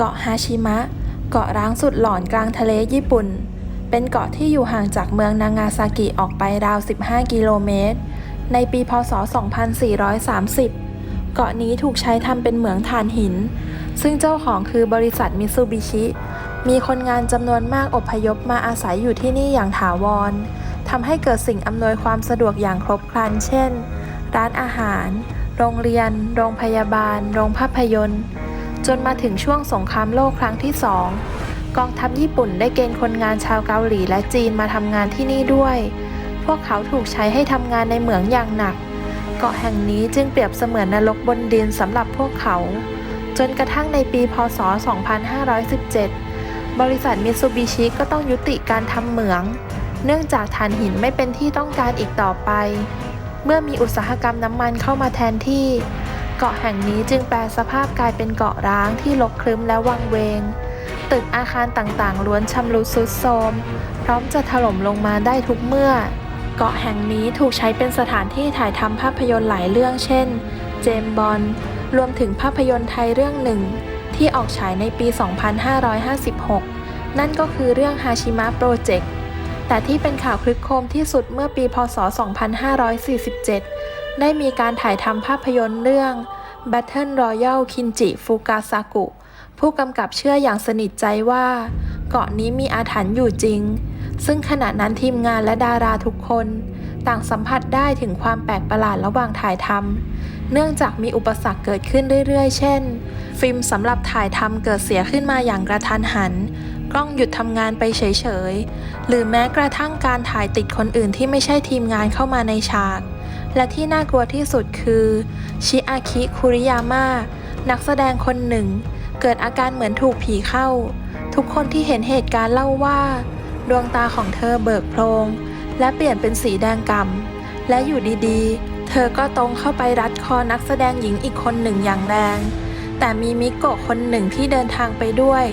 เกาะฮาชิมะ เกาะร้างสุดหลอนกลางทะเลญี่ปุ่น เป็นเกาะที่อยู่ห่างจากเมืองนางาซากิออกไปราว 15 กิโลเมตร ในปีพศ 2430 เกาะนี้ถูกใช้ทำเป็นเหมืองถ่านหิน ซึ่งเจ้าของคือบริษัทมิตซูบิชิ มีคนงานจำนวนมากอพยพมาอาศัยอยู่ที่นี่อย่างถาวรทำให้เกิดสิ่งอำนวยความสะดวกอย่างครบครัน เช่น ร้านอาหาร โรงเรียน โรงพยาบาล โรงภาพยนตร์ จนมาถึงช่วงสงครามโลกครั้งที่สองกองทัพญี่ปุ่นได้เกณฑ์คนงานชาวเกาหลีและจีนมาทำงานที่นี่ด้วย พวกเขาถูกใช้ให้ทำงานในเหมืองอย่างหนัก เกาะแห่งนี้จึงเปรียบเสมือนนรกบนดินสำหรับพวกเขา จนกระทั่งในปี พศ 2517 บริษัทมิตซูบิชิก็ต้องยุติการทำเหมือง เนื่องจากถ่านหินไม่เป็นที่ต้องการอีกต่อไป เมื่อมีอุตสาหกรรมน้ำมันเข้ามาแทนที่ เกาะแห่งนี้จึงแปลสภาพกลายเป็นเกาะร้างที่รกครึ้มและวังเวง ตึกอาคารต่างๆ ล้วนชำรุดทรุดโทรม พร้อมจะถล่มลงมาได้ทุกเมื่อ เกาะแห่งนี้ถูกใช้เป็นสถานที่ถ่ายทำภาพยนตร์หลายเรื่องเช่น เจมบอนรวมถึงภาพยนตร์ไทยเรื่องหนึ่ง ที่ออกฉายในปี 2556 นั่นก็คือเรื่องฮาชิมะโปรเจกต์แต่ที่เป็นข่าวคลึกโครมที่สุดเมื่อปีพศ 2547 ได้มีการถ่ายทำภาพยนตร์เรื่อง Battle Royale Kinji Fukasaku ผู้กำกับเชื่ออย่างสนิทใจว่า เกาะนี้มีอาถรรพ์อยู่จริง ซึ่งขณะนั้นทีมงานและดาราทุกคน ต่างสัมผัสได้ถึงความแปลกประหลาดระหว่างถ่ายทำเนื่องจากมีอุปสรรคเกิดขึ้นเรื่อยๆ เช่น ฟิล์มสำหรับถ่ายทำเกิดเสียขึ้นมาอย่างกระทันหัน กล้องหยุดทำงานไปเฉยๆ หรือแม้กระทั่งการถ่ายติดคนอื่นที่ไม่ใช่ทีมงานเข้ามาในฉาก และที่น่ากลัวที่สุดคือ ชิอาคิคุริยาม่านักแสดงคนหนึ่ง เกิดอาการเหมือนถูกผีเข้า ทุกคนที่เห็นเหตุการณ์เล่าว่า ดวงตาของเธอเบิกโพรงและเปลี่ยนเป็นสีแดงกำ่ำและอยู่ดีๆ เธอก็ตรงเข้าไปรัดคอนักแสดงหญิงอีกคนหนึ่งอย่างแรง แต่มีมิโกะคนหนึ่งที่เดินทางไปด้วย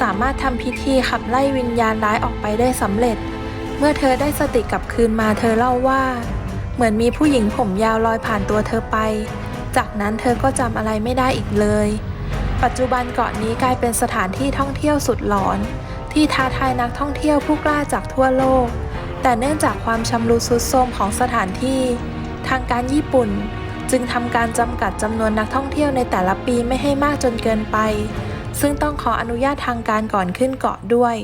สามารถทำพิธีขับไล่วิญญาณร้ายออกไปได้สำเร็จ เมื่อเธอได้สติกลับคืนมาเธอเล่าว่า เหมือนมีผู้หญิงผมยาวลอยผ่านตัวเธอไป จากนั้นเธอก็จำอะไรไม่ได้อีกเลย ปัจจุบันเกาะนี้กลายเป็นสถานที่ท่องเที่ยวสุดหลอน ที่ท้าทายนักท่องเที่ยวผู้กล้าจากทั่วโลก แต่เนื่องจากความชำรุดทรุดโทรมของสถานที่ ทางการญี่ปุ่นจึงทำการจำกัดจำนวนนักท่องเที่ยวในแต่ละปีไม่ให้มากจนเกินไป ซึ่งต้องขออนุญาตทางการก่อนขึ้นเกาะด้วย